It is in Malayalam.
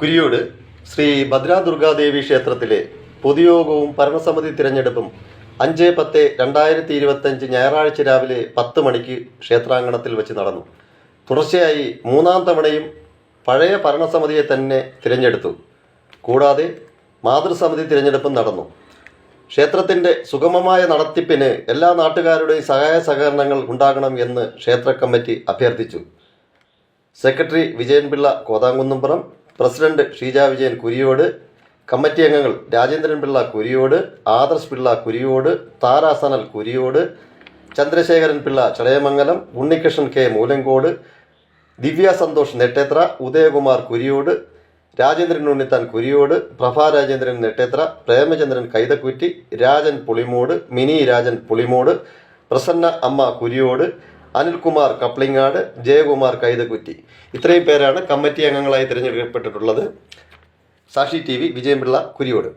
കുരിയോട് ശ്രീ ഭദ്രാദുർഗാദേവി ക്ഷേത്രത്തിലെ പൊതുയോഗവും ഭരണസമിതി തിരഞ്ഞെടുപ്പും അഞ്ച് പത്ത് രണ്ടായിരത്തി ഇരുപത്തഞ്ച് ഞായറാഴ്ച രാവിലെ പത്ത് മണിക്ക് ക്ഷേത്രാങ്കണത്തിൽ വെച്ച് നടന്നു. തുടർച്ചയായി മൂന്നാം തവണയും പഴയ ഭരണസമിതിയെ തന്നെ തിരഞ്ഞെടുത്തു. കൂടാതെ മാതൃസമിതി തിരഞ്ഞെടുപ്പും നടന്നു. ക്ഷേത്രത്തിന്റെ സുഗമമായ നടത്തിപ്പിന് എല്ലാ നാട്ടുകാരുടെയും സഹായ സഹകരണങ്ങൾ ഉണ്ടാകണം എന്ന് ക്ഷേത്ര കമ്മിറ്റി അഭ്യർത്ഥിച്ചു. Secretary Vijayan Pillai Kothankunnampuram president Sheeja Vijayan Kuriyode committee അംഗങ്ങൾ രാജേന്ദ്രൻ പിള്ള കുരിയോട് ആദർശ് പിള്ള കുരിയോട് താരാസനൽ കുരിയോട് ചന്ദ്രശേഖരൻ പിള്ള ചടയമംഗലം ഉണ്ണികൃഷ്ണൻ കെ മൂലങ്കോട് ദിവ്യ സന്തോഷ് നെട്ടേത്ര ഉദയകുമാർ കുരിയോട് രാജേന്ദ്രൻ ഉണ്ണിത്താൻ കുരിയോട് പ്രഭാ രാജേന്ദ്രൻ നെട്ടേത്ര പ്രേമചന്ദ്രൻ കൈതക്കുറ്റി രാജൻ പുളിമോട് മിനി രാജൻ പുളിമോട് പ്രസന്ന അമ്മ കുരിയോട് അനിൽകുമാർ കപ്ലിങ്ങാട് ജയകുമാർ കൈതക്കുറ്റി ഇത്രയും പേരാണ് കമ്മിറ്റി അംഗങ്ങളായി തിരഞ്ഞെടുക്കപ്പെട്ടിട്ടുള്ളത്. സാക്ഷി ടി വി വിജയൻപിള്ള കുരിയോട്.